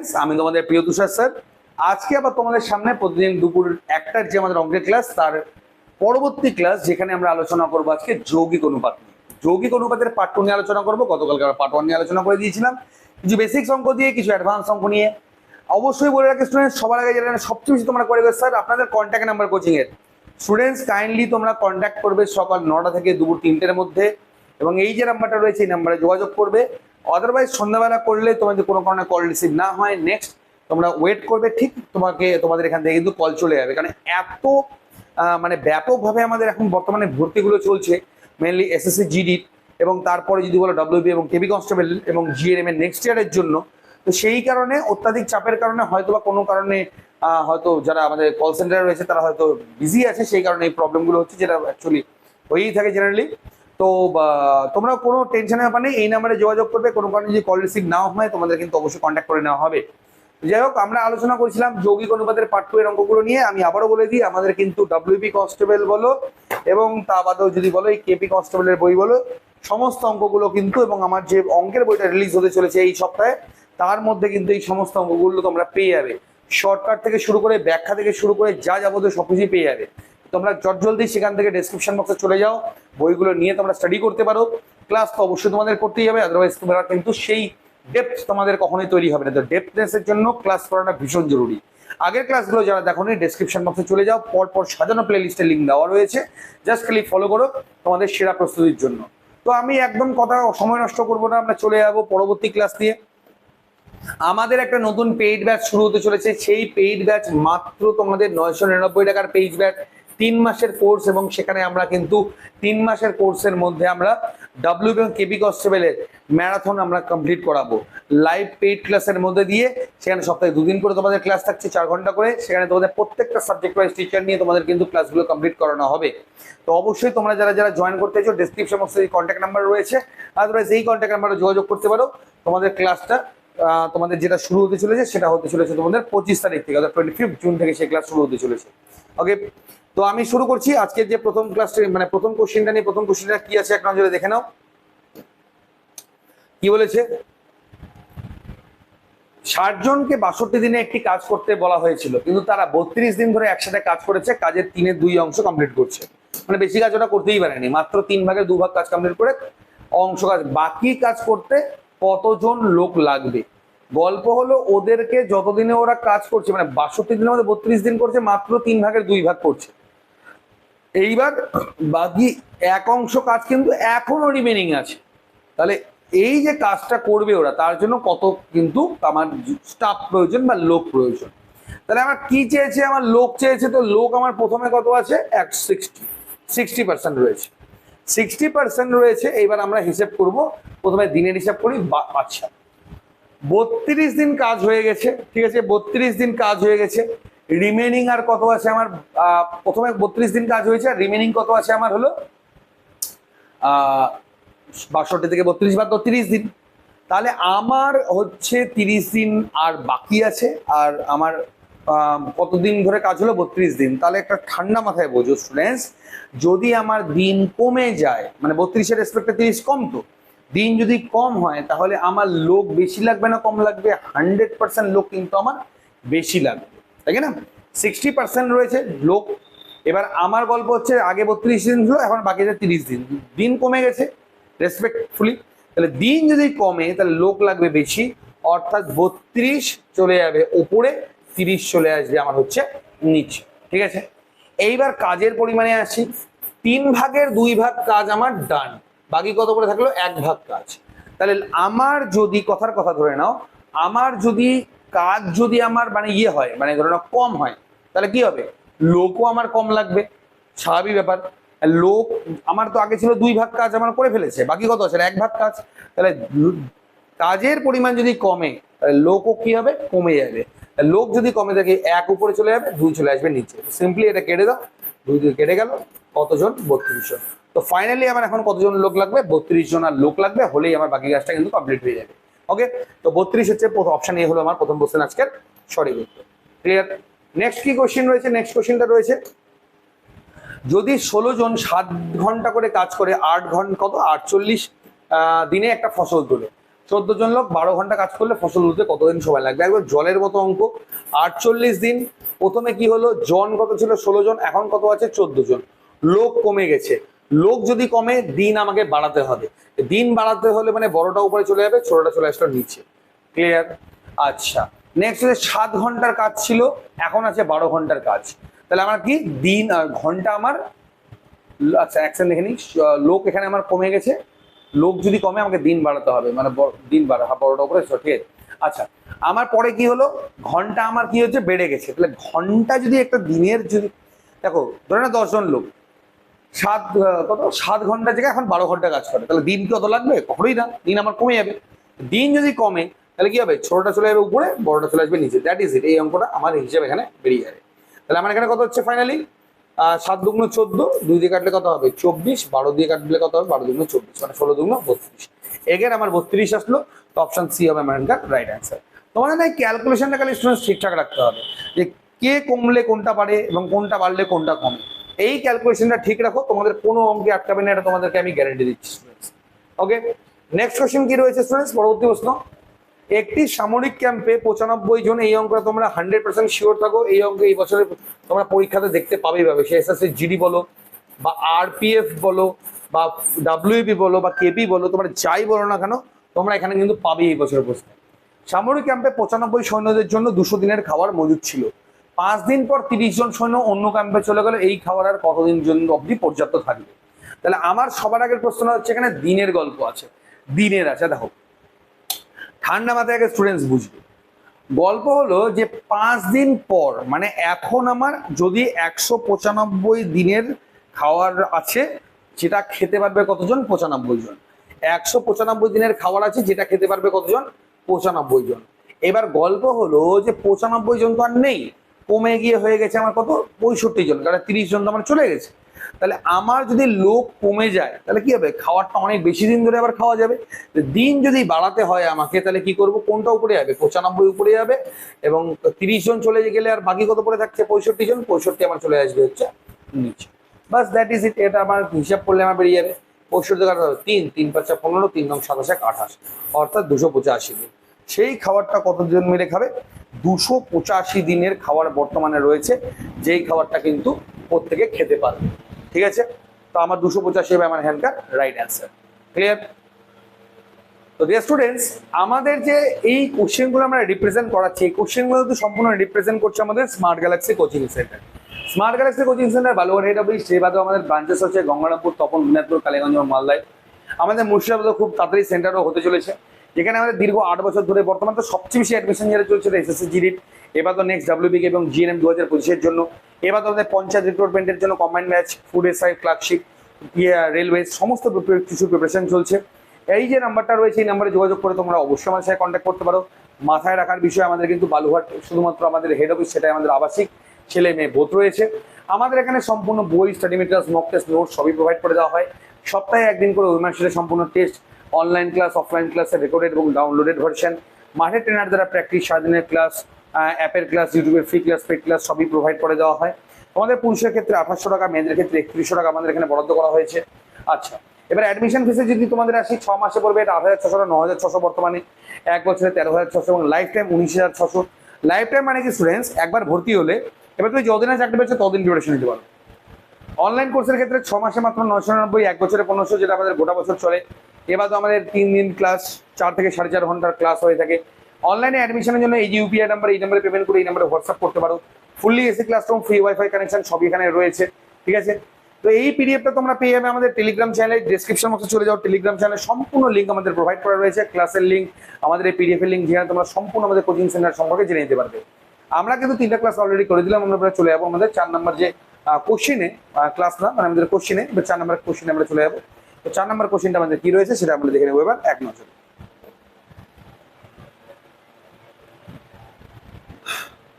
Friends, আমি তোমাদের প্রিয় তুষার স্যার। আজকে আবার তোমাদের সামনে প্রতিদিন দুপুর একটার যে আমাদের অঙ্কের ক্লাস তার পরবর্তী ক্লাস যেখানে আমরা আলোচনা করব আজকে যৌগিক অনুপাত। যৌগিক অনুপাতের পার্ট টু নিয়ে আলোচনা করব গতকালকে আমরা পার্ট ওয়ান নিয়ে আলোচনা করে দিয়েছিলাম। কিছু বেসিক অঙ্ক দিয়ে কিছু অ্যাডভান্স অঙ্ক নিয়ে। অবশ্যই বলে রাখি স্টুডেন্ট সবার আগে যেটা সবচেয়ে বেশি তোমরা করে স্যার আপনাদের কন্ট্যাক্ট নাম্বার কোচিংয়ের স্টুডেন্টস কাইন্ডলি তোমরা কন্ট্যাক্ট করবে সকাল নটা থেকে দুপুর তিনটের মধ্যে। এবং এই যে নাম্বারটা রয়েছে এই নাম্বারে যোগাযোগ করবে। আদারওয়াইজ সন্ধ্যাবেলা করলে তোমাদের কোনো কারণে কল রিসিভ না হয়। নেক্সট তোমরা ওয়েট করবে, ঠিক তোমাকে, তোমাদের এখান থেকে কিন্তু কল চলে যাবে। কারণ এত মানে ব্যাপকভাবে আমাদের এখন বর্তমানে ভর্তিগুলো চলছে মেনলি এসএসসি জিডি এবং তারপরে যদি বলো ডব্লিউবি এবং কেবি কনস্টেবল এবং জিএরএম এর নেক্সট ইয়ারের জন্য, তো সেই কারণে, অত্যাধিক চাপের কারণে হয়তো বা কোনো কারণে হয়তো যারা আমাদের কল সেন্টারে রয়েছে, তারা হয়তো বিজি আছে, সেই কারণে এই প্রবলেমগুলো হচ্ছে, যেটা অ্যাকচুয়ালি হয়েই থাকে জেনারেলি তো তোমরা কোনো টেনশনের ব্যাপার নেই, এই নাম্বারে যোগাযোগ করবে, কোনো কারণে যদি কল রিসিভ নাও হয়, তোমাদের কিন্তু অবশ্যই কন্ট্যাক্ট করে নেওয়া হবে। যাই হোক, আমরা আলোচনা করেছিলাম যৌগিক অনুপাতের টু এর অঙ্কগুলো নিয়ে, আমি আবারও বলে দিই, আমাদের কিন্তু ডাব্লিউপি কনস্টেবল বলো, এবং তা বাদেও যদি বলো, এই কেপি কনস্টেবলের বই বলো, সমস্ত অঙ্কগুলো কিন্তু, এবং আমার যে অঙ্কের বইটা রিলিজ হতে চলেছে এই সপ্তাহে, তার মধ্যে কিন্তু এই সমস্ত অঙ্কগুলো তোমরা পেয়ে যাবে। শর্টকাট থেকে শুরু করে, ব্যাখ্যা থেকে শুরু করে, যা যাবতীয় সবকিছুই পেয়ে যাবে। তোমরা জলদি সেখান থেকে ডেসক্রিপশন বক্সে চলে যাও। বইগুলো নিয়ে তোমরা স্টাডি করতে পারো। ক্লাস তো অবশ্যই তোমাদের করতেই হবে আদারওয়াইজ তোমরা কিন্তু সেই ডেপথ তোমাদের কখনোই তৈরি হবে না। তো ডেপথনেসের জন্য ক্লাস করাটা ভীষণ জরুরি। আগের ক্লাসগুলো যারা দেখো নি ডেসক্রিপশন বক্সে চলে যাও পর পর সাজানো প্লে লিস্টের লিঙ্ক দেওয়া রয়েছে। জাস্ট খালি ফলো করো তোমাদের সেরা প্রস্তুতির জন্য। তো আমি একদম কথা সময় নষ্ট করব না, আমরা চলে যাব পরবর্তী ক্লাস দিয়ে আমাদের একটা নতুন পেইড ব্যাচ শুরু হতে চলেছে। সেই পেইড ব্যাচ মাত্র তোমাদের নয়শো নিরানব্বই টাকার পেইড ব্যাচ তিন মাসের কোর্স এবং সেখানে আমরা কিন্তু তিন মাসের কোর্সের মধ্যে আমরা ডাব্লিউ এবং কেবি কনস্টেবলের ম্যারাথন আমরা কমপ্লিট করাবো। লাইভ পেইড ক্লাসের মধ্যে দিয়ে সেখানে সপ্তাহে দুদিন করে তোমাদের ক্লাস থাকছে, চার ঘণ্টা করে। সেখানে তোমাদের প্রত্যেকটা সাবজেক্ট ওয়াইজ টিচার নিয়ে তোমাদের কিন্তু ক্লাসগুলো কমপ্লিট করানো হবে। তো অবশ্যই তোমরা যারা যারা জয়েন করতে চাও ডেসক্রিপশন বক্সে কন্ট্যাক্ট নাম্বার রয়েছে। আদারওয়াইজ এই কন্ট্যাক্ট নাম্বারে যোগাযোগ করতে পারো। তোমাদের ক্লাসটা তোমাদের যেটা শুরু হতে চলেছে, সেটা হতে চলেছে তোমাদের পঁচিশ তারিখ থেকে, অর্থাৎ টোয়েন্টি ফিফথ জুন থেকে সেই ক্লাস শুরু হতে চলেছে। ওকে তো আমি শুরু করছি আজকে যে প্রথম ক্লাসটা মানে প্রথম কোশ্চেনটা নিয়ে, প্রথম কোশ্চেনটা কি আছে, এক নজরে দেখে নাও। কি বলেছে? ষাট জনকে বাষট্টি দিনে একটি কাজ করতে বলা হয়েছিল, কিন্তু তারা বত্রিশ দিন ধরে একসাথে কাজ করেছে, কাজের তিনের দুই অংশ কমপ্লিট করছে। মানে বেশি কাজ ওটা করতেই পারেনি, মাত্র তিন ভাগের দু ভাগ কাজ কমপ্লিট করে অংশ কাজ, বাকি কাজ করতে কতজন লোক লাগবে? গল্প হলো ওদেরকে যতদিনে ওরা কাজ করছে মানে বাষট্টি দিনের মধ্যে বত্রিশ দিন করছে, মাত্র তিন ভাগের দুই ভাগ করছে। এইবার বাকি এক অংশ কাজ কিন্তু এখনও রিমেনিং আছে। তাহলে এই যে কাজটা করবে ওরা, তার জন্য কত কিন্তু আমার স্টাফ প্রয়োজন বা লোক প্রয়োজন। তাহলে আমার কি চেয়েছে, আমার লোক চেয়েছে তো লোক আমার প্রথমে কত আছে? এক সিক্সটি সিক্সটি পার্সেন্ট রয়েছে। সিক্সটি পার্সেন্ট রয়েছে, এইবার আমরা হিসেব করব প্রথমে দিনের হিসাব করি আচ্ছা বত্রিশ দিন কাজ হয়ে গেছে, ঠিক আছে? বত্রিশ দিন কাজ হয়ে গেছে। রিমেনিং আর কত আছে আমার প্রথমে বত্রিশ দিন কাজ হয়েছে, আর রিমেনিং কত আছে আমার হলো বাষট্টি থেকে বত্রিশ, বা তো তিরিশ দিন। তাহলে আমার হচ্ছে তিরিশ দিন আর বাকি আছে, আর আমার কতদিন ধরে কাজ হলো? বত্রিশ দিন। তাহলে একটা ঠান্ডা মাথায় বোঝো স্টুডেন্টস যদি আমার দিন কমে যায় মানে বত্রিশের রেসপেক্টে তিরিশ কম তো? দিন যদি কম হয়, তাহলে আমার লোক বেশি লাগবে না কম লাগবে? হান্ড্রেড পার্সেন্ট লোক কিন্তু আমার বেশি লাগবে। তাই না? সিক্সটি পার্সেন্ট রয়েছে লোক। এবার আমার গল্প হচ্ছে আগে বত্রিশ দিন ছিল, এখন বাকি তিরিশ দিন। দিন কমে গেছে রেসপেক্টফুলি তাহলে দিন যদি কমে, তাহলে লোক লাগবে বেশি। অর্থাৎ বত্রিশ চলে যাবে উপরে তিরিশ চলে আসবে আমার হচ্ছে নিচে। ঠিক আছে? এইবার কাজের পরিমাণে আসি। তিন ভাগের দুই ভাগ কাজ আমার ডান বাকি কত করে থাকল? এক ভাগ কাজ। তাহলে আমার যদি, কথার কথা ধরে নাও, আমার যদি কাজ যদি আমার মানে ইয়ে হয় মানে ধরে নাও কম হয়, তাহলে কি হবে? লোকও আমার কম লাগবে। স্বাভাবিক ব্যাপার। লোক, আমার তো আগে ছিল দুই ভাগ কাজ আমার করে ফেলেছে, বাকি কত আছে? এক ভাগ কাজ। তাহলে কাজের পরিমাণ যদি কমে, তাহলে লোকও কি হবে? কমে যাবে। লোক যদি কমে থাকে, এক উপরে চলে যাবে, দুই চলে আসবে নিচে। সিম্পলি এটা কেটে দাও। দুই দুই কেটে গেল। কতজন? বত্রিশ জন। তো ফাইনালি আমার এখন কতজন লোক লাগবে? বত্রিশ জন আর লোক লাগবে, হলেই আমার বাকি কাজটা কিন্তু কমপ্লিট হয়ে যাবে। ওকে তো বত্রিশ হচ্ছে অপশন এ হলো আমার প্রথম কোশ্চেন আজকের। উত্তর ক্লিয়ার নেক্সট কি কোশ্চেন রয়েছে? নেক্সট কোশ্চেনটা রয়েছে, যদি ষোলো জন সাত ঘণ্টা করে কাজ করে, আট ঘণ্টা কত? আটচল্লিশ দিনে একটা ফসল তোলে। চোদ্দ জন লোক বারো ঘণ্টা কাজ করলে ফসল তুলতে কতদিন সময় লাগবে? একবার জলের মতো অঙ্ক। আটচল্লিশ দিন, প্রথমে কি হলো? জন কত ছিল? ষোলো জন, এখন কত আছে? চোদ্দ জন। লোক কমে গেছে। লোক যদি কমে দিন আমাকে বাড়াতে হবে। দিন বাড়াতে হলে মানে বড়টা উপরে চলে যাবে ছোটটা চলে আসলো নিচে। ক্লিয়ার আচ্ছা। নেক্সট হচ্ছে সাত ঘণ্টার কাজ ছিল এখন আছে বারো ঘণ্টার কাজ। তাহলে আমার কি? দিন ঘণ্টা আমার আচ্ছা অ্যাকশন দেখে নিই। লোক এখানে আমার কমে গেছে। লোক যদি কমে আমাকে দিন বাড়াতে হবে। মানে দিন বাড়া হ্যাঁ, বড়টা উপরে ঠিক আছে আচ্ছা আমার পরে কি হলো? ঘণ্টা আমার কি হচ্ছে? বেড়ে গেছে। তাহলে ঘণ্টা যদি একটা দিনের যদি দেখো ধরে না দশজন লোক। সাত কত? সাত ঘণ্টা জায়গায় এখন বারো ঘণ্টা কাজ করে। তাহলে দিন কত লাগবে? কখনোই না। দিন আমার কমে যাবে। দিন যদি কমে, তাহলে কি হবে? ছোটটা চলে যাবে উপরে, বড়টা চলে আসবে নিচে। দ্যাট ইজ ইট এই অঙ্কটা আমার হিসেবে এখানে বেরিয়ে যাবে। তাহলে আমার এখানে কত হচ্ছে ফাইনালি সাত দুগুণ চোদ্দ, দুই দিয়ে কাটলে কত হবে? চব্বিশ। বারো দিয়ে কাটলে কত হবে? বারো দুগুণ চব্বিশ মানে ষোলো দুগুণ বত্রিশ। এগেন আমার বত্রিশ আসলো। তো অপশন সি হবে আমার এখানকার রাইট অ্যান্সার তোমাদের না ক্যালকুলেশনটা খালি স্টুডেন্টস ঠিকঠাক রাখতে হবে। যে কে কমলে কোনটা বাড়ে এবং কোনটা বাড়লে কোনটা কমে? এই ক্যালকুলেশনটা ঠিক রাখো, তোমাদের কোনো অঙ্কে আটকাবে না, এটা তোমাদেরকে আমি গ্যারান্টি দিচ্ছি ওকে নেক্সট কোশ্চেন কি রয়েছে স্টুডেন্টস পরবর্তী প্রশ্ন। একটি সামরিক ক্যাম্পে পঁচানব্বই জন এই অঙ্কটা তোমরা হান্ড্রেড পার্সেন্ট শিওর থাকো, এই অঙ্ক এই বছরে তোমরা পরীক্ষাতে দেখতে পাবেই পাবে সে এসএসসি জিডি বলো, বা আরপিএফ বলো, বা ডাব্লিউপি বলো, বা কেপি বলো, তোমরা যাই বলো না কেন, তোমরা এখানে কিন্তু পাবেই এই বছরের প্রশ্ন। সামরিক ক্যাম্পে পঁচানব্বই সৈন্যদের জন্য দুশো দিনের খাবার মজুদ ছিল। পাঁচ দিন পর তিরিশ জন সৈন্য অন্য ক্যাম্পে চলে গেলে, এই খাবার আর কতদিন জন্য অবধি পর্যাপ্ত থাকবে? তাহলে আমার সবার আগের প্রশ্ন হচ্ছে এখানে দিনের গল্প আছে, দিনের আছে, দেখো। ঠান্ডা মাথায় আগে স্টুডেন্টস বুঝবে। গল্প হলো যে পাঁচ দিন পর মানে এখন আমার যদি একশো পঁচানব্বই দিনের খাওয়ার আছে, যেটা খেতে পারবে কতজন? পঁচানব্বই জন। একশো পঁচানব্বই দিনের খাবার আছে, যেটা খেতে পারবে কতজন? পঁচানব্বই জন। এবার গল্প হলো যে পঁচানব্বই জন তো আর নেই। কমে গিয়ে হয়ে গেছে আমার কত? পঁয়ষট্টি জন কারণ তিরিশ জন তো আমার চলে গেছে। তাহলে আমার যদি লোক কমে যায়, তাহলে কি হবে? খাবারটা অনেক বেশি দিন ধরে আবার খাওয়া যাবে। দিন যদি বাড়াতে হয় আমাকে, তাহলে কি করব? কোনটা উপরে যাবে? পঁচানব্বই উপরে যাবে। এবং তিরিশ জন চলে গেলে আর বাকি কত পড়ে থাকছে? পঁয়ষট্টি জন, পঁয়ষট্টি আমার চলে আসবে হচ্ছে নিচে। বাস দ্যাট ইজ ইট এটা আমার হিসাব করলে আমার বেরিয়ে যাবে। পঁয়ষট্টি কাটা তিন তিন পাঁচা পনেরো, তিন নং সাতাশ এক আঠাশ, অর্থাৎ দুশো পঁচাশি দিন। সেই খাবারটা কতজন মিলে খাবে? দুশো পঁচাশি দিনের খাবার বর্তমানে রয়েছে, যেই খাবারটা কিন্তু প্রত্যেকে খেতে পারবে। ঠিক আছে? তো আমার দুশো পঁচাশি হবে আমার এখানকার রাইট অ্যান্সার ক্লিয়ার তো ডিয়ার স্টুডেন্টস আমাদের যে এই কোশ্চেনগুলো আমরা রিপ্রেজেন্ট করাচ্ছি, এই কোশ্চেনগুলো তো সম্পূর্ণ রিপ্রেজেন্ট করছে আমাদের smart galaxy coaching centre smart galaxy coaching centre Balurghat head office সেই বাদেও আমাদের ব্রাঞ্চেস হচ্ছে গঙ্গারামপুর, তপন দিনাজপুর কালীগঞ্জ মালদায়। আমাদের মুর্শিদাবাদও খুব তাড়াতাড়ি সেন্টারও হতে চলেছে। যেখানে আমাদের দীর্ঘ আট বছর ধরে বর্তমান তো সবচেয়ে বেশি অ্যাডমিশন যেটা চলছে এসএসসি জিডির এবার তো নেক্সট ডাব্লিউবিকে এবং জিএনএম দু হাজার পঁচিশের জন্য। এবার তো আমাদের পঞ্চায়েত রিক্রুটমেন্টের জন্য কম্বাইন্ড ম্যাচ ফুড এসআই ক্লার্কশিপ রেলওয়ে সমস্ত কিছু প্রিপারেশন চলছে। এই যে নাম্বারটা রয়েছে, এই নাম্বারে যোগাযোগ করে তোমরা অবশ্যই আমাদের সাথে কন্ট্যাক্ট করতে পারো। মাথায় রাখার বিষয় আমাদের কিন্তু বালুঘাট শুধুমাত্র আমাদের হেড অফিস সেটাই আমাদের আবাসিক, ছেলে মেয়ে বোধ রয়েছে। আমাদের এখানে সম্পূর্ণ বই study materials mock test note সবই প্রোভাইড করে দেওয়া হয়। সপ্তাহে একদিন করে উইমার্সিটের সম্পূর্ণ টেস্ট অনলাইন ক্লাস অফলাইন ক্লাসের রেকর্ডেড এবং ডাউনলোডেড ভার্সন মাঠে ট্রেনার দ্বারা প্র্যাকটিস সারাদিনের ক্লাস অ্যাপের ক্লাস ইউটিউবের ফ্রি ক্লাস পেড ক্লাস সবই প্রোভাইড করে দেওয়া হয়। আমাদের পুরুষের ক্ষেত্রে আঠাশশো টাকা, মেয়েদের ক্ষেত্রে একত্রিশশো টাকা আমাদের এখানে বরাদ্দ করা হয়েছে। আচ্ছা এবার অ্যাডমিশন ফিসে যদি তোমাদের আসি, ছ মাসে পড়বে, এটা আট হাজার ছশো ন হাজার ছশো বর্তমানে। এক বছরে তেরো হাজার ছশো এবং লাইফ টাইম উনিশ হাজার ছশো। লাইফ টাইম মানে কি স্টুডেন্টস একবার ভর্তি হলে, এবার তুমি যতদিনে চাকরি পেয়েছ, ততদিন ডিউরেশন নিতে পারো। অনলাইন কোর্সের ক্ষেত্রে ছ মাসে মাত্র নশো এক বছরে পনেরোশো, যেটা আমাদের গোটা বছর চলে। এবার তো আমাদের তিন দিন ক্লাস চার থেকে সাড়ে চার ঘণ্টার ক্লাস হয়ে থাকে। অনলাইনে অ্যাডমিশনের জন্য এই যে ইউপিআই নাম্বার এই নাম্বারে পেমেন্ট করে এই নাম্বারে হোয়াটসঅ্যাপ করতে পারো। Fully AC classroom free WiFi connection সবই এখানে রয়েছে, ঠিক আছে? তো এই পিডিএফটা তোমরা পেয়ে যাবে আমাদের টেলিগ্রাম চ্যানেলে ডিসক্রিপশন বক্সে চলে যাও। টেলিগ্রাম চ্যানেলে সম্পূর্ণ লিঙ্ক আমাদের প্রোভাইড করা রয়েছে। ক্লাসের লিঙ্ক আমাদের এই পিডিএফ এর লিঙ্ক যেখানে তোমরা সম্পূর্ণ আমাদের কোচিং সেন্টার সম্পর্কে জেনে নিতে পারবে। আমরা কিন্তু তিনটা ক্লাস অলরেডি করে দিলাম, আমরা চলে যাব আমাদের চার নাম্বার যে কোশ্চিনে ক্লাস না মানে আমাদের কোশ্চিনে চার নাম্বার কোশ্চিনে আমরা চলে যাব। তো চার নাম্বার কোশ্চিনটা আমাদের কি রয়েছে সেটা আমরা দেখে নেব এবার এক নজর।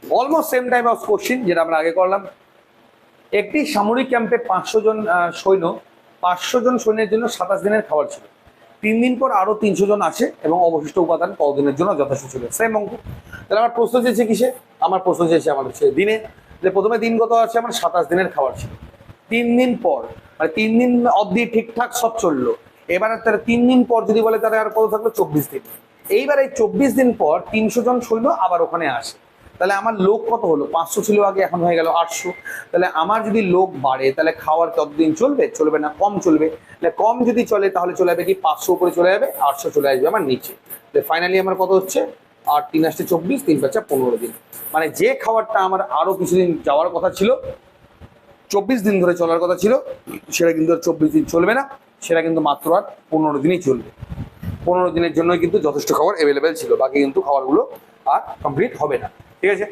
Almost same type of question যেটা আমরা আগে করলাম। একটি সামরিক ক্যাম্পে পাঁচশো জন সৈন্য, পাঁচশো জন সৈন্যের জন্য সাতাশ দিনের খাবার ছিল। তিন দিন পর আরও তিনশো জন আসে এবং অবশিষ্ট উপাদান কতদিনের জন্য যথেষ্ট ছিল। সেম অঙ্ক। তাহলে আমার প্রশ্ন চেয়েছে কিসে? আমার প্রশ্ন চেয়েছে আমার দিনে। যে প্রথমে দিন কত আছে, আমার সাতাশ দিনের খাবার ছিল। তিন দিন পর মানে তিন দিন অবধি ঠিকঠাক সব চলল। এবার তার তিন দিন পর যদি বলে তাহলে আর কত থাকল? চব্বিশ দিন। এইবার এই চব্বিশ দিন পর তিনশো জন সৈন্য আবার ওখানে আসে। তাহলে আমার লোক কত হলো? পাঁচশো ছিল আগে, এখন হয়ে গেল আটশো। তাহলে আমার যদি লোক বাড়ে, তাহলে খাওয়ার ততদিন চলবে? চলবে না, কম চলবে। তাহলে কম যদি চলে, তাহলে চলে যাবে কি? পাঁচশো উপরে চলে যাবে, আটশো চলে আসবে আমার নিচে। তাহলে ফাইনালি আমার কত হচ্ছে? আর তিন আসছে চব্বিশ, তিন পাঁচটা পনেরো দিন। মানে যে খাবারটা আমার আরও কিছুদিন যাওয়ার কথা ছিল চব্বিশ দিন ধরে চলার কথা ছিল, সেটা কিন্তু চব্বিশ দিন চলবে না, সেটা কিন্তু মাত্র আর পনেরো দিনই চলবে। পনেরো দিনের জন্যই কিন্তু যথেষ্ট খাবার অ্যাভেলেবেল ছিল, বাকি কিন্তু খাবারগুলো আর কমপ্লিট হবে না। ঠিক আছে?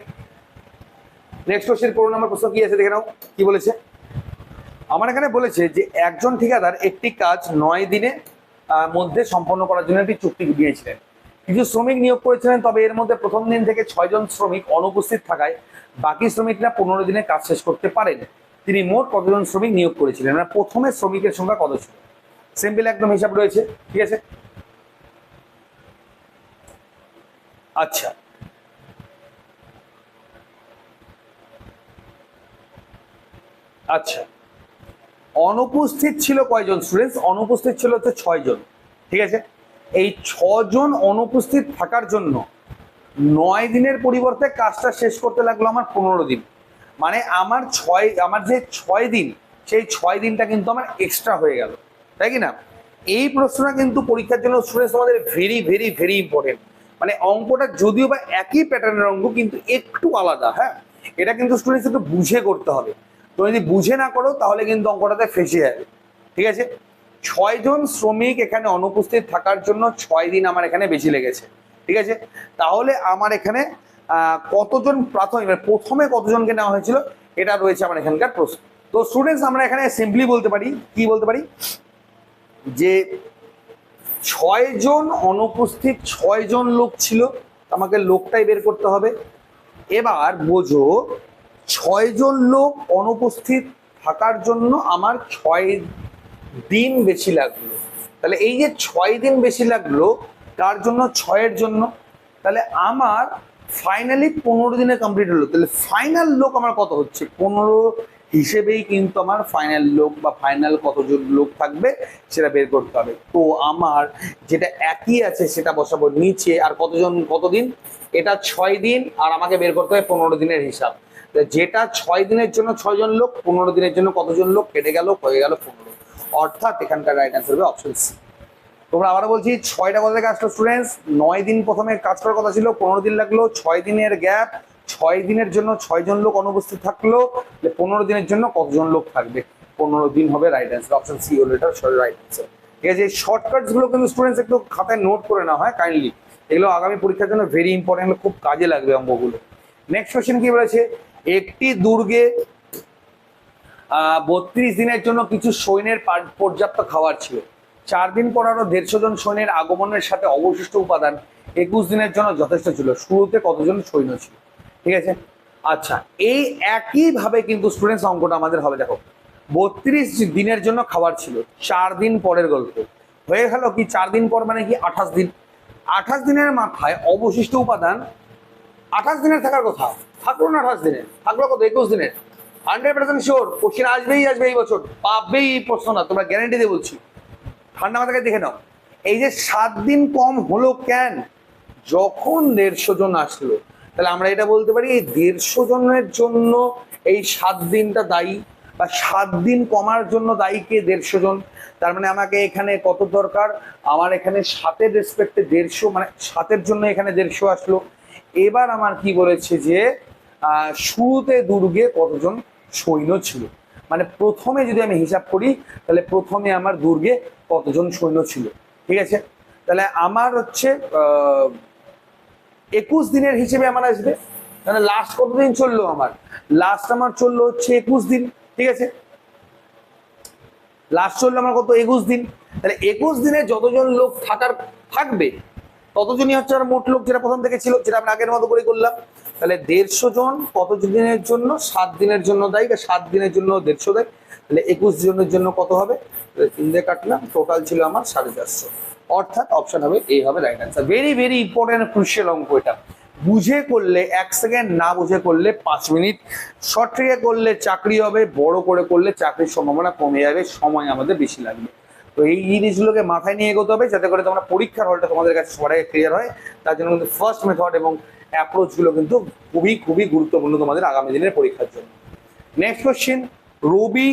নেক্সট কোশ্চেন পনেরো নম্বর প্রশ্ন কি আছে দেখে নাও, কি বলেছে? আমার এখানে বলেছে যে একজন ঠিকাদার একটি কাজ নয় দিনে মধ্যে সম্পন্ন করার জন্য একটি চুক্তি দিয়েছিলেন। কিছু শ্রমিক নিয়োগ করেছিলেন, তবে এর মধ্যে প্রথম দিন থেকে ছয়জন শ্রমিক অনুপস্থিত থাকায় বাকি শ্রমিকরা পনেরো দিনে কাজ শেষ করতে পারেন। তিনি মোট কতজন শ্রমিক নিয়োগ করেছিলেন? মানে প্রথমে শ্রমিকের সংখ্যা কত ছিল? সিম্পল একদম হিসাব রয়েছে, ঠিক আছে? আচ্ছা। আচ্ছা। অনুপস্থিত ছিল কয়জন স্টুডেন্টস অনুপস্থিত ছিল হচ্ছে ছয়জন, ঠিক আছে? এই ছজন অনুপস্থিত থাকার জন্য নয় দিনের পরিবর্তে কাজটা শেষ করতে লাগল আমার পনেরো দিন। মানে আমার ছয়, আমার যে ছয় দিন, সেই ছয় দিনটা কিন্তু আমার এক্সট্রা হয়ে গেল। তাই কি না? এই প্রশ্নটা কিন্তু পরীক্ষার জন্য স্টুডেন্টস আমাদের ভেরি ভেরি ভেরি ইম্পর্টেন্ট মানে অঙ্কটা যদিও বা একই প্যাটার্নের অঙ্ক, কিন্তু একটু আলাদা হ্যাঁ? এটা কিন্তু স্টুডেন্টস একটু বুঝে করতে হবে। তো যদি বুঝে না করো, তাহলে কিন্তু অঙ্কটাতে ফেসে যাবে। ঠিক আছে? ছয়জন শ্রমিক এখানে অনুপস্থিত থাকার জন্য ছয় দিন আমার এখানে বেশি লেগেছে। ঠিক আছে? তাহলে আমার এখানে কতজন প্রাথমিক মানে প্রথমে কতজনকে নেওয়া হয়েছিল, এটা রয়েছে আমার এখানকার প্রশ্ন। তো স্টুডেন্টস আমরা এখানে সিম্পলি বলতে পারি, কি বলতে পারি? যে ছয়জন অনুপস্থিত, ছয়জন লোক ছিল, আমাকে লোকটাই বের করতে হবে। এবার বোঝো, ছয়জন লোক অনুপস্থিত থাকার জন্য আমার ছয় দিন বেশি লাগল। তাহলে এই যে ছয় দিন বেশি লাগল, তার জন্য ছয়ের জন্য। তাহলে আমার ফাইনালি পনেরো দিনে কমপ্লিট হলো। তাহলে ফাইনাল লোক আমার কত হচ্ছে? পনেরো হিসেবেই কিন্তু আমার ফাইনাল লোক বা ফাইনাল কতজন লোক থাকবে সেটা বের করতে হবে। তো আমার যেটা একই আছে সেটা বসাবো নিচে। আর কতজন, কতদিন? এটা ছয় দিন আর আমাকে বের করতে হবে পনেরো দিনের হিসাব। যেটা ছয় দিনের জন্য ছয়জন লোক, পনেরো দিনের জন্য কতজন লোক? কেটে গেল, হয়ে গেল পনেরো। অর্থাৎ এখানকার রাইট অ্যান্সার হবে অপশন সি তোমরা আবারও বলছি, ছয়টা কথা থেকে আসলো স্টুডেন্টস নয় দিন প্রথমে কাজ করার কথা ছিল, পনেরো দিন লাগল, ছয় দিনের গ্যাপ ছয় দিনের জন্য ছয়জন লোক অনুপস্থিত থাকল পনেরো দিনের জন্য কতজন লোক থাকবে? পনেরো দিন হবে রাইট অ্যান্সার অপশন সি হলো এটা রাইট অ্যান্সার ঠিক আছে, এই শর্টকাটসগুলো কিন্তু স্টুডেন্টস একটু খাতায় নোট করে নেওয়া হয় কাইন্ডলি এগুলো আগামী পরীক্ষার জন্য ভেরি ইম্পর্টেন্ট খুব কাজে লাগবে অঙ্কগুলো। নেক্সট কোয়েশ্চেন কি বলেছে? একটি দুর্গে, আহ, বত্রিশ দিনের জন্য কিছু সৈন্যের পর্যাপ্ত খাবার ছিল। চার দিন পর আরও দেড়শো জন সৈন্যের আগমনের সাথে অবশিষ্ট উপাদান একুশ দিনের জন্য যথেষ্ট ছিল। শুরুতে কতজন সৈন্য ছিল? ঠিক আছে? আচ্ছা এই একইভাবে কিন্তু স্টুডেন্টস অঙ্কটা আমাদের হবে। দেখো, বত্রিশ দিনের জন্য খাবার ছিল, চার দিন পরের গল্প। হয়ে গেল কি, চার দিন পর মানে কি, আঠাশ দিন। আঠাশ দিনের মাথায় অবশিষ্ট উপাদান, আঠাশ দিনের থাকার কথা। থাকল না আঠাশ দিনের, থাকল কত, একুশ দিনের। হান্ড্রেড পার্সেন্ট শিওর কোশ্চেন আসবেই আসবে এই বছর। পাবেই প্রশ্ন না, তোমরা গ্যারেন্টি দিয়ে বলছি। ঠান্ডা মাথাকে দেখে নাও। এই যে সাত দিন কম হলো কেন? যখন দেড়শো জন আসলো, তাহলে আমরা এটা বলতে পারি এই দেড়শো জনের জন্য এই সাত দিনটা দায়ী বা সাত দিন কমার জন্য দায়ী কে দেড়শো জন? তার মানে আমাকে এখানে কত দরকার? আমার এখানে সাতের রেসপেক্টে দেড়শো মানে সাতের জন্য এখানে দেড়শো আসলো। এবার আমার কি বলেছে যে শুরুতে দুর্গে কতজন সৈন্য ছিল? মানে প্রথমে যদি আমি হিসাব করি, তাহলে প্রথমে আমার দুর্গে কতজন সৈন্য ছিল? ঠিক আছে? তাহলে আমার হচ্ছে একুশ দিনের হিসেবে আমার আসবে। তাহলে লাস্ট কতদিন চলল আমার? লাস্ট আমার চলল হচ্ছে একুশ দিন। ঠিক আছে? লাস্ট চলল আমার কত? একুশ দিন। তাহলে একুশ দিনে যতজন লোক থাকার, থাকবে, ততজনই হচ্ছে আর মোট লোক যেটা প্রথম থেকে ছিল, যেটা আমরা আগের মতো করে করলাম। তাহলে দেড়শো জন কত দিনের জন্য? সাত দিনের জন্য দেয় বা সাত দিনের জন্য দেড়শো দেয়? তাহলে একুশ জনের জন্য কত হবে? তাহলে তিন দিয়ে কাটলাম টোটাল ছিল আমার সাড়ে চারশো। অর্থাৎ অপশন হবে এই হবে right answer very very important crucial অঙ্ক এটা। বুঝে করলে, এক সেকেন্ড না বুঝে করলে পাঁচ মিনিট। শর্ট করলে চাকরি হবে, বড় করে করলে চাকরির সম্ভাবনা কমে যাবে, সময় আমাদের বেশি লাগবে। তো তো এই জিনিসগুলোকে মাথায় নিয়ে এগোতে হবে, যাতে করে তোমরা পরীক্ষার হলটা তোমাদের কাছে সবার আগে ক্লিয়ার হয়। তার জন্য কিন্তু ফার্স্ট মেথড এবং অ্যাপ্রোচগুলো কিন্তু খুবই খুবই গুরুত্বপূর্ণ তোমাদের আগামী দিনের পরীক্ষার জন্য। নেক্সট কোশ্চেন রবি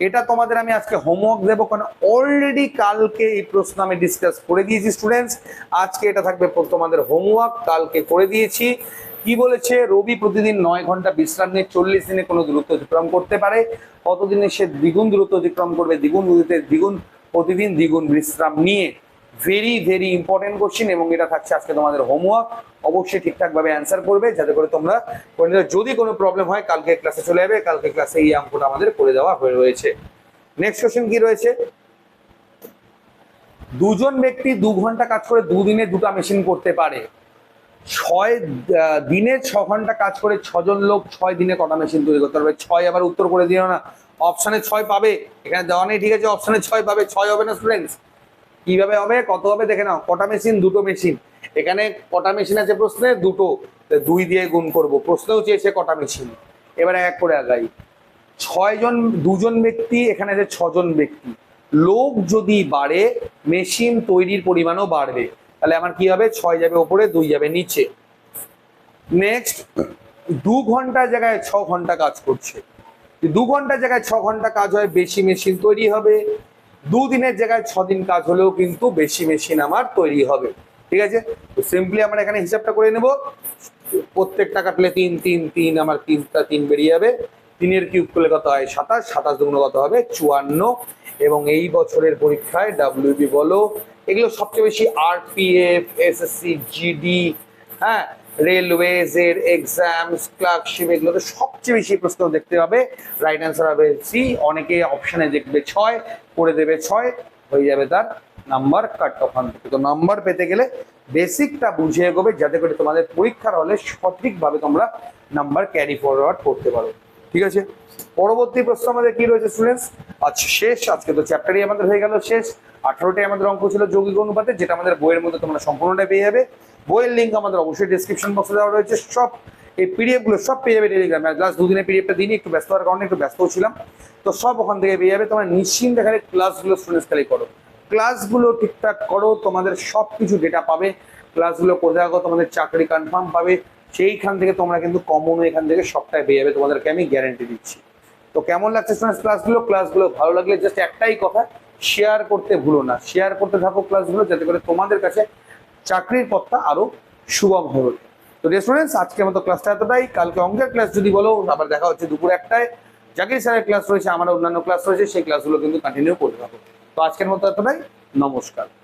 এটা তোমাদের আমি আজকে হোমওয়ার্ক দেবো কারণ অলরেডি কালকে এই প্রশ্ন আমি ডিসকাস করে দিয়েছি স্টুডেন্টস আজকে এটা থাকবে তোমাদের হোমওয়ার্ক কালকে করে দিয়েছি। কি বলেছে? রবি প্রতিদিন নয় ঘণ্টা বিশ্রাম নিয়ে চল্লিশ দিনে কোনো দূরত্ব অতিক্রম করতে পারে। কতদিনে সে দ্বিগুণ দূরত্ব অতিক্রম করবে? দ্বিগুণ গতিতে দ্বিগুণ, প্রতিদিন দ্বিগুণ বিশ্রাম নিয়ে। ভেরি ভেরি ইম্পর্টেন্ট কোশ্চেন এবং এটা থাকছে আজকে তোমাদের হোমওয়ার্ক অবশ্যই ঠিকঠাক ভাবে অ্যান্সার করবে, যাতে করে তোমরা যদি কোনো প্রবলেম হয়, কালকে ক্লাসে চলে যাবে, কালকে ক্লাসে এই অঙ্কটা আমাদের করে দেওয়া হয়ে রয়েছে। নেক্সট কোশ্চেন কি রয়েছে? দুজন ব্যক্তি দু ঘণ্টা কাজ করে দুদিনে দুটো মেশিন করতে পারে। ছয় দিনে ছ ঘণ্টা কাজ করে ছজন লোক ছয় দিনে কটা মেশিন তৈরি করতে পারবে? ছয় আবার উত্তর করে দিও না। অপশানে ছয় পাবে। এখানে দেওয়া নেই, ঠিক আছে? অপশানে ছয় পাবে। ছয় হবে না স্টুডেন্টস কীভাবে হবে? কত হবে? দেখে নাও। কটা মেশিন দুটো মেশিন এখানে কটা মেশিন আছে প্রশ্নে? দুটো। দুই দিয়ে গুণ করব। প্রশ্নেও চেয়েছে কটা মেশিন এবারে এক করে আগাই। ছয়জন, দুজন ব্যক্তি, এখানে আছে ছজন ব্যক্তি। লোক যদি বাড়ে মেশিন তৈরির পরিমাণও বাড়বে। তাহলে আমার কি হবে? ছয় যাবে ওপরে, দুই যাবে নিচে। নেক্সট দু ঘণ্টার জায়গায় ছ ঘণ্টা কাজ করছে। দু ঘণ্টার জায়গায় ছ ঘণ্টা কাজ হয়, বেশি মেশিন তৈরি হবে। দুদিনের জায়গায় ছ দিন কাজ হলেও কিন্তু বেশি মেশিন আমার তৈরি হবে। ঠিক আছে? তো সিম্পলি আমরা এখানে হিসাবটা করে নেব। প্রত্যেকটা কাটলে তিন তিন তিন, আমার তিনটা তিন বেরিয়ে যাবে। তিনের কিউব করলে কত হয়? সাতাশ। সাতাশ দুগুণ কত হবে? চুয়ান্ন। এবং এই বছরের পরীক্ষায় ডাব্লিউবি বলো, এগুলো সবচেয়ে বেশি আরপিএফ এসএসসি জিডি হ্যাঁ রেলওয়েজ এর এক্সামস ক্লার্কশিপ এগুলোতে সবচেয়ে বেশি প্রশ্ন দেখতে হবে। রাইট অ্যান্সার হবে সি অনেকে অপশনে দেখবে ছয়, করে দেবে ছয়, হয়ে যাবে তার নাম্বার কাট ওখান থেকে তো নাম্বার পেতে গেলে বেসিকটা বুঝে এগোবে, যাতে করে তোমাদের পরীক্ষার হলে সঠিকভাবে তোমরা নাম্বার ক্যারি ফরওয়ার্ড করতে পারো। ঠিক আছে? পরবর্তী প্রশ্ন আমাদের কি রয়েছে স্টুডেন্টস আচ্ছা শেষ, আজকে তো চ্যাপ্টারই আমাদের হয়ে গেল শেষ। আঠারোটাই আমাদের অঙ্ক ছিল যৌগিক অনুপাতে, যেটা আমাদের বইয়ের মধ্যে তোমরা সম্পূর্ণটা পেয়ে যাবে। বইয়ের লিঙ্ক আমাদের অবশ্যই ডিসক্রিপশন বক্সে দেওয়া রয়েছে। সব এই পিডিএফগুলো সব পেয়ে যাবে টেলিগ্রামে লাস্ট দুদিনে পিডিএফটা দিনই একটু ব্যস্ত হওয়ার কারণে একটু ব্যস্ত ছিলাম। তো সব ওখান থেকে পেয়ে যাবে। তোমরা নিশ্চিন্তে খালি ক্লাসগুলো স্টুডেন্টস খালি করো। ক্লাসগুলো ঠিকঠাক করো, তোমাদের সব কিছু ডেটা পাবে। ক্লাসগুলো করে রাখো তোমাদের চাকরি কনফার্ম পাবে। সেইখান থেকে তোমরা কিন্তু কমন এখান থেকে সবটাই পেয়ে যাবে। তোমাদেরকে আমি গ্যারান্টি দিচ্ছি। তো কেমন লাগছে স্টুডেন্টস ক্লাসগুলো ক্লাসগুলো ভালো লাগলে জাস্ট একটাই কথা শেয়ার করতে ভুলো না। শেয়ার করতে থাকো ক্লাসগুলো যাতে করে তোমাদের কাছে চাকরির পথটা আরও সুগম হয়ে ওঠে তো স্টুডেন্টস আজকের মতো ক্লাসটা এতটাই। কালকে অঙ্কের ক্লাস যদি বলো, আবার দেখা হচ্ছে দুপুর একটায়। জাকির স্যারের ক্লাস রয়েছে, আমার অন্যান্য ক্লাস রয়েছে, সেই ক্লাসগুলো কিন্তু কন্টিনিউ করতে থাকো। তো আজকের মতো এতটাই। নমস্কার।